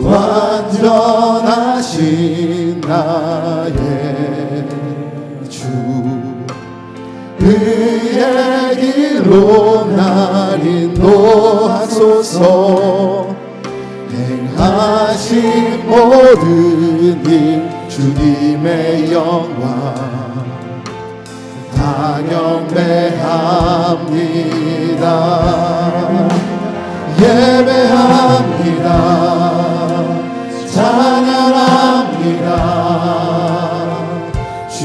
완전하신 나의 주 그의 길로 날 인도하소서. 행하신 모든 일 주님의 영광 다 경배합니다. 예배합니다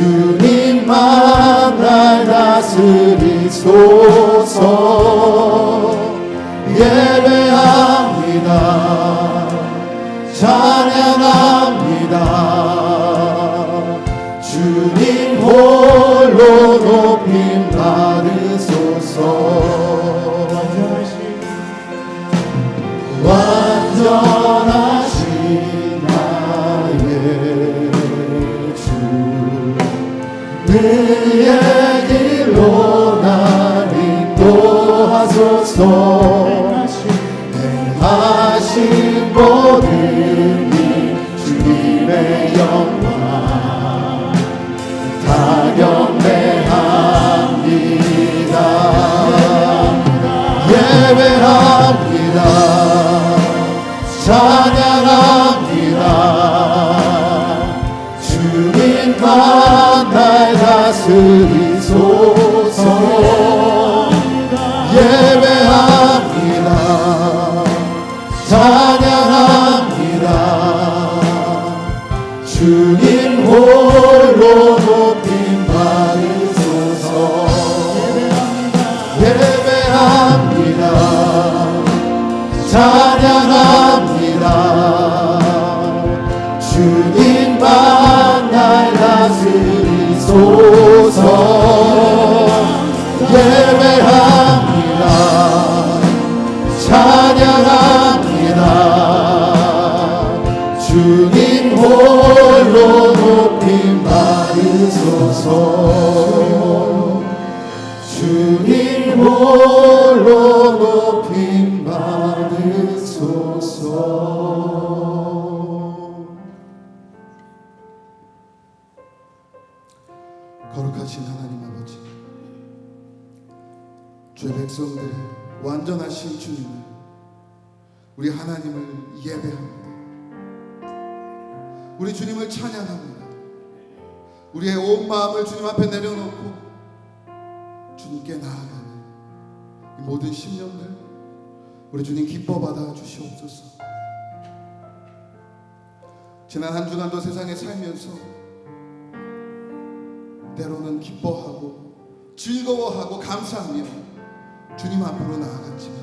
주님만 날 다스리소서 예배합니다 인도하소서 행하신 모든 일 주님의 영광 다 경배합니다. 예배합니다. 찬양합니다. 주님만 날 다스리소 찬 거룩하신 하나님 아버지 죄 백성들의 완전하신 주님을 우리 하나님을 예배합니다 우리 주님을 찬양합니다 우리의 온 마음을 주님 앞에 내려놓고 주님께 나아가는 이 모든 심령들 우리 주님 기뻐 받아 주시옵소서. 지난 한 주간도 세상에 살면서 때로는 기뻐하고 즐거워하고 감사하며 주님 앞으로 나아갔지만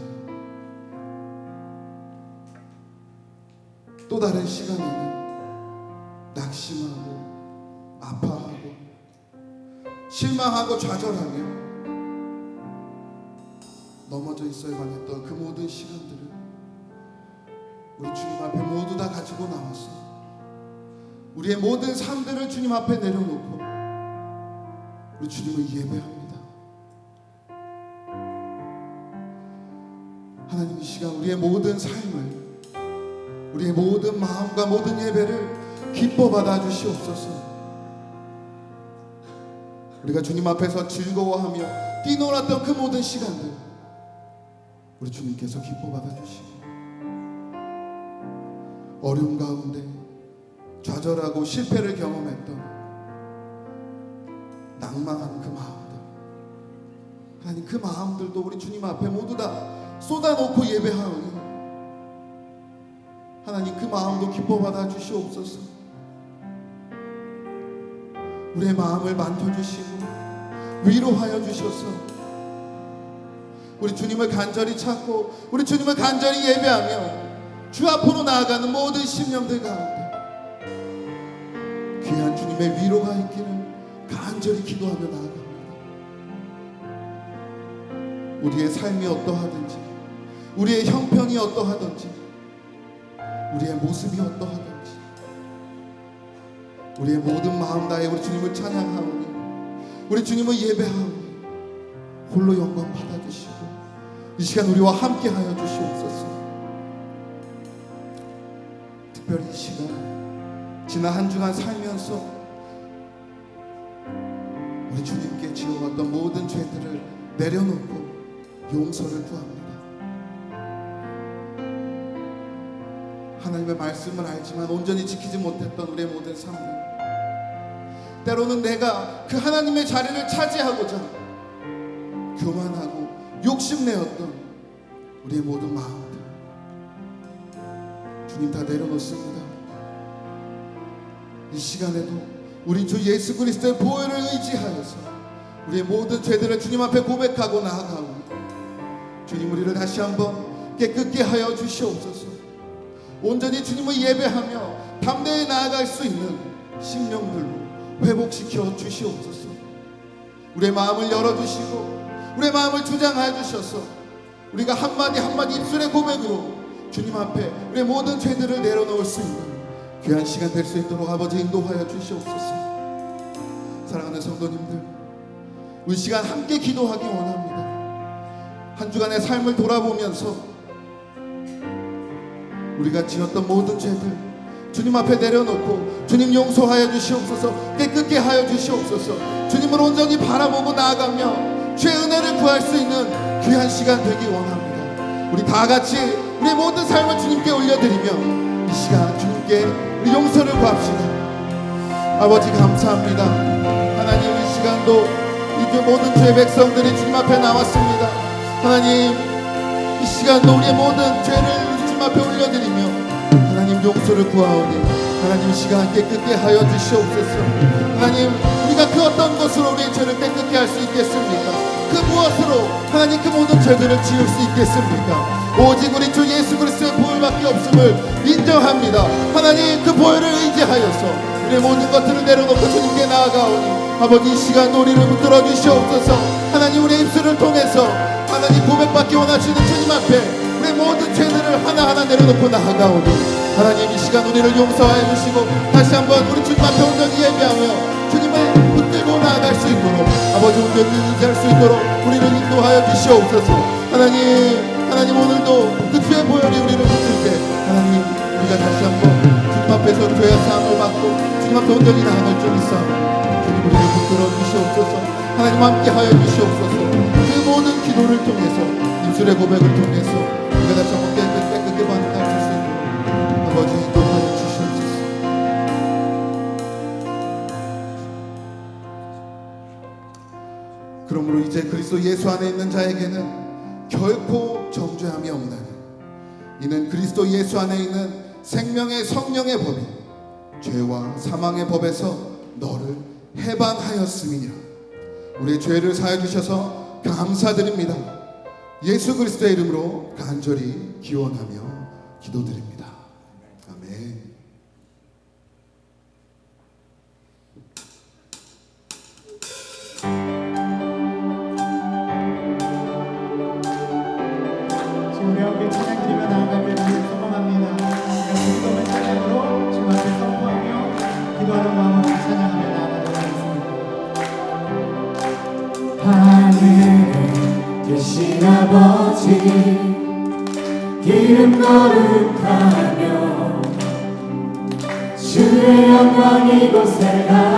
또 다른 시간에는 낙심하고 아파하고 실망하고 좌절하며 넘어져 있어야만 했던 그 모든 시간들을 우리 주님 앞에 모두 다 가지고 나왔어. 우리의 모든 삶들을 주님 앞에 내려놓고 우리 주님을 예배합니다. 하나님 이 시간 우리의 모든 삶을 우리의 모든 마음과 모든 예배를 기뻐 받아 주시옵소서. 우리가 주님 앞에서 즐거워하며 뛰놀았던 그 모든 시간들 우리 주님께서 기뻐 받아 주시고 어려움 가운데 좌절하고 실패를 경험했던 낭망한 그 마음들. 하나님 그 마음들도 우리 주님 앞에 모두 다 쏟아놓고 예배하오니 하나님 그 마음도 기뻐 받아 주시옵소서. 우리의 마음을 만져주시고 위로하여 주셔서. 우리 주님을 간절히 찾고 우리 주님을 간절히 예배하며 주 앞으로 나아가는 모든 심령들 가운데 귀한 주님의 위로가 있기를 간절히 기도하며 나아갑니다. 우리의 삶이 어떠하든지 우리의 형편이 어떠하든지 우리의 모습이 어떠하든지 우리의 모든 마음 다해 우리 주님을 찬양하오니 우리 주님을 예배하오니 홀로 영광 받아주시고 이 시간 우리와 함께 하여 주시옵소서 특별히 이 시간 지난 한 주간 살면서 내려놓고 용서를 구합니다. 하나님의 말씀을 알지만 온전히 지키지 못했던 우리의 모든 삶들 때로는 내가 그 하나님의 자리를 차지하고자 교만하고 욕심내었던 우리의 모든 마음들 주님 다 내려놓습니다 이 시간에도 우리 주 예수 그리스도의 보혈을 의지하여서 우리의 모든 죄들을 주님 앞에 고백하고 나아가오니 주님 우리를 다시 한번 깨끗게 하여 주시옵소서 온전히 주님을 예배하며 담대히 나아갈 수 있는 심령들로 회복시켜 주시옵소서. 우리의 마음을 열어 주시고 우리의 마음을 주장하여 주셔서 우리가 한마디 한마디 입술의 고백으로 주님 앞에 우리의 모든 죄들을 내려놓을 수 있는 귀한 시간 될 수 있도록 아버지 인도하여 주시옵소서. 사랑하는 성도님들, 우리 시간 함께 기도하기 원합니다. 한 주간의 삶을 돌아보면서 우리가 지었던 모든 죄들 주님 앞에 내려놓고 주님 용서하여 주시옵소서 깨끗게 하여 주시옵소서 주님을 온전히 바라보고 나아가며 주의 은혜를 구할 수 있는 귀한 시간 되기 원합니다. 우리 다 같이 우리의 모든 삶을 주님께 올려드리며 이 시간 주님께 우리 용서를 구합시다. 아버지 감사합니다. 하나님 이 시간도 이제 모든 죄 백성들이 주님 앞에 나왔습니다. 하나님 이 시간도 우리의 모든 죄를 주님 앞에 올려드리며 하나님 용서를 구하오니 하나님 이 시간 깨끗게 하여 주시옵소서. 하나님 우리가 그 어떤 것으로 우리의 죄를 깨끗게 할 수 있겠습니까? 그 무엇으로 하나님 그 모든 죄들을 지을 수 있겠습니까? 오직 우리 주 예수 그리스도의 보혈밖에 없음을 인정합니다. 하나님 그 보혈을 의지하여서 우리의 모든 것들을 내려놓고 주님께 나아가오니 아버지 이 시간 우리를 붙들어 주시옵소서. 하나님 우리의 입술을 통해서 하나님 고백받기 원하시는 주님 앞에 우리 모든 죄들을 하나하나 내려놓고 나아가오니 하나님 이 시간 우리를 용서하여 주시고 다시 한번 우리 주님 앞에 온전히 예배하며 주님을 붙들고 나아갈 수 있도록 아버지 온전히 의지할 수 있도록 우리를 인도하여 주시옵소서. 하나님 하나님 오늘도 그 주의 보혈이 우리를 붙들 때 하나님 우리가 다시 한번 주님 앞에서 죄의 사함을 받고 주님 앞에 온전히 나아갈 줄 믿사오니 주님 우리를 붙들어 주시옵소서. 하나님 함께 하여 주시옵소서. 그 모든 기도를 통해서 입술의 고백을 통해서 우리가 다시 한번 깨끗, 깨끗게 반응할 수 있도록 아버지 인도하여 주시옵소서. 그러므로 이제 그리스도 예수 안에 있는 자에게는 결코 정죄함이 없나니 이는 그리스도 예수 안에 있는 생명의 성령의 법이 죄와 사망의 법에서 너를 해방하였음이니라. 우리의 죄를 사해 주셔서 감사드립니다. 예수 그리스도의 이름으로 간절히 기원하며 기도드립니다 거룩하며 주의 영광 이곳에 가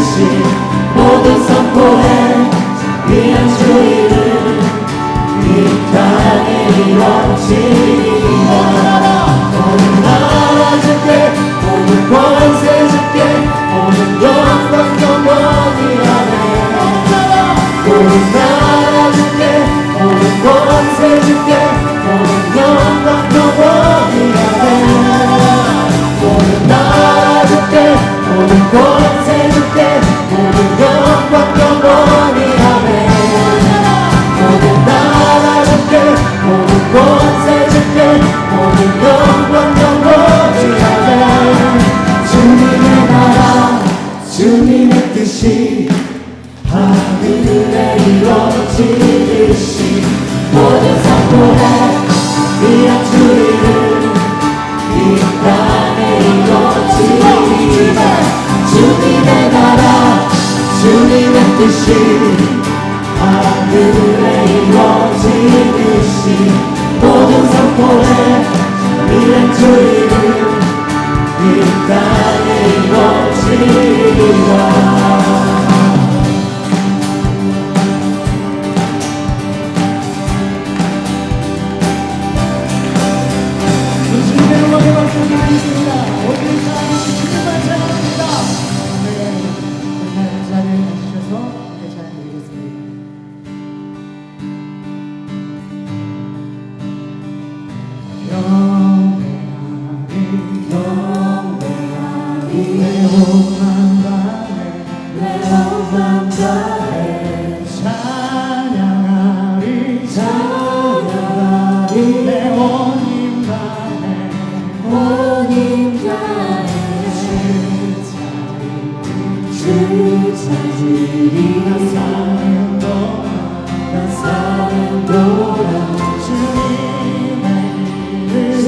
이루신 모든 선포에 위한 주의를 이 땅에 이루어진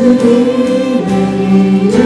주님의 이름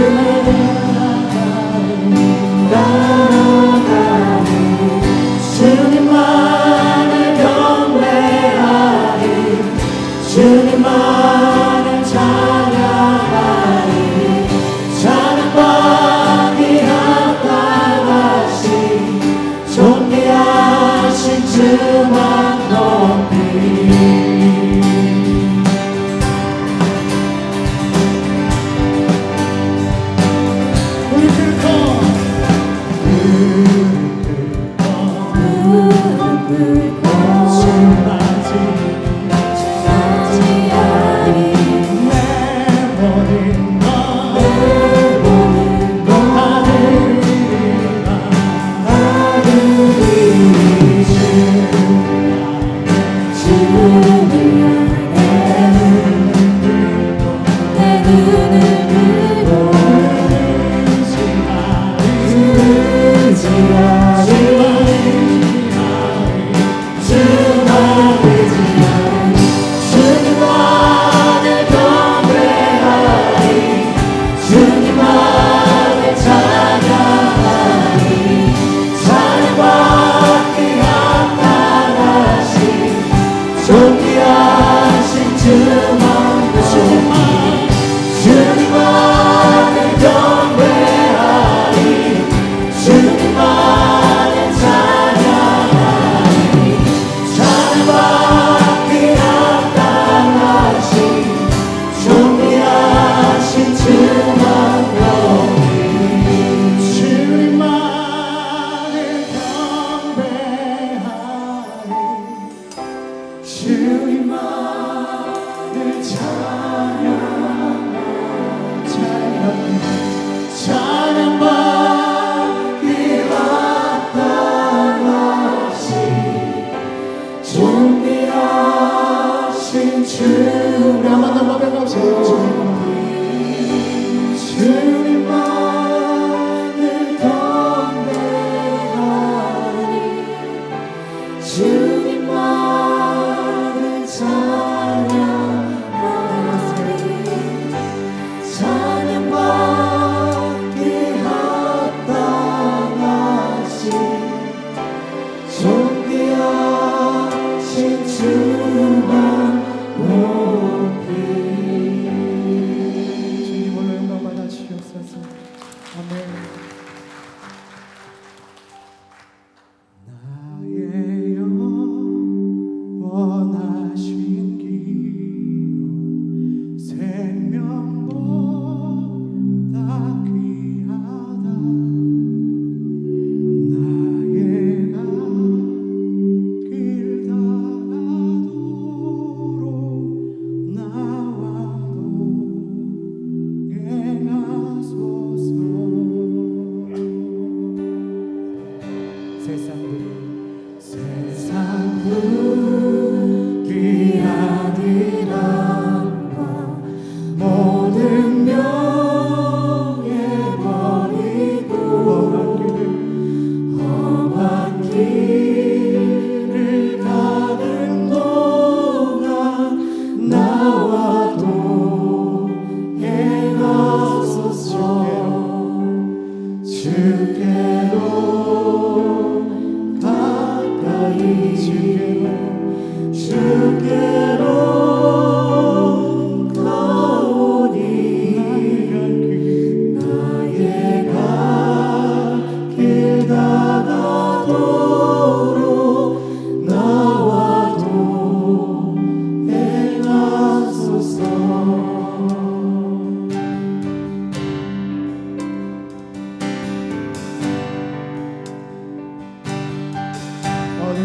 to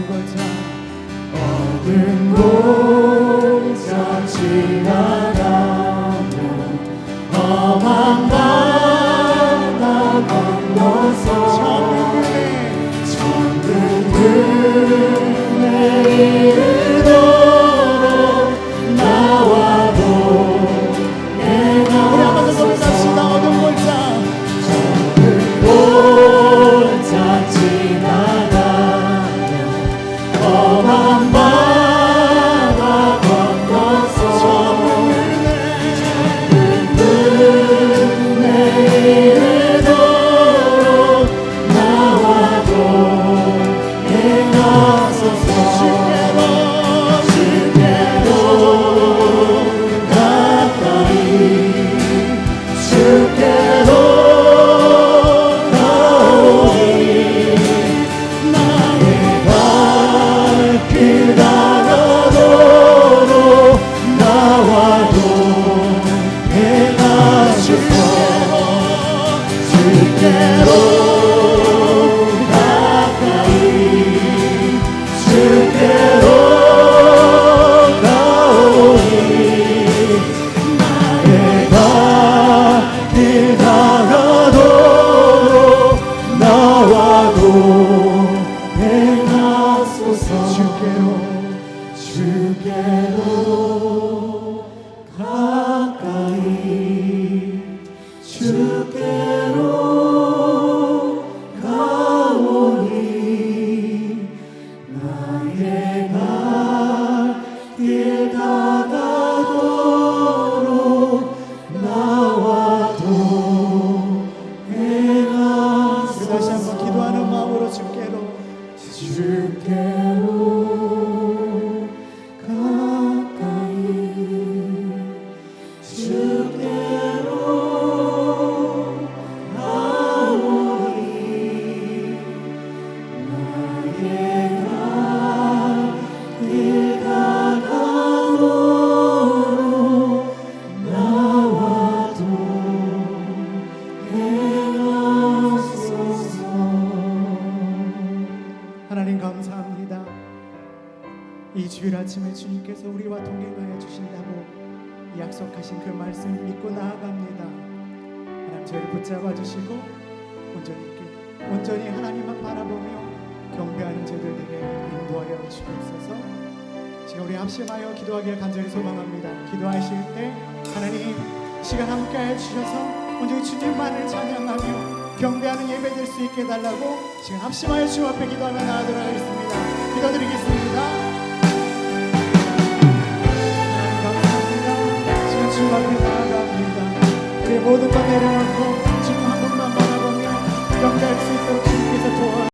공동자 어둠 공자 지나가며 험한 바다 건너서 천국 은혜 다시 한번 기도하는 마음으로 주께로. 주께 약속하신 그 말씀 믿고 나아갑니다. 하나님 저희를 붙잡아 주시고 온전히 온전히 하나님만 바라보며 경배하는 저희들 에게 인도하여 주옵소서. 지금 우리 합심하여 기도하기를 간절히 소망합니다. 기도하실 때 하나님 시간 함께하여 주셔서 온전히 주님만을 찬양하며 경배하는 예배 될 수 있게 해달라고 지금 합심하여 주 앞에 기도하며 나아가도록 하겠습니다. 기도드리겠습니다. 하나님 랍니다. 모든 것 내려놓고 지금 한 번만 바라보며 경배할 수 있도록 주님께서 도와